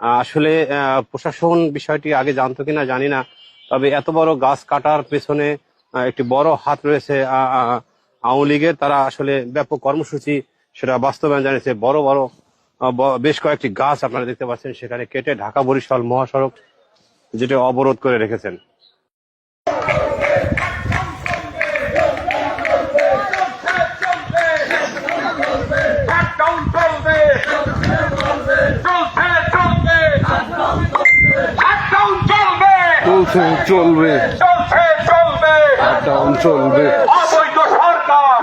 আসলে প্রশাসন বিষয়টি আগে জানতো কিনা জানি না, তবে এত বড় গাছ কাটার পেছনে একটি বড় হাত রয়েছে আওয়ামী লীগের। তারা আসলে ব্যাপক কর্মসূচি সেটা বাস্তবায়ন জানিয়েছে। বড় বড় বেশ কয়েকটি গাছ আপনারা দেখতে পাচ্ছেন, সেখানে কেটে ঢাকা বরিশাল মহাসড়ক, যেটা অবরোধ করে রেখেছেন। চলছে চলবে। চলবে। চলবে। অবৈধ সরকার।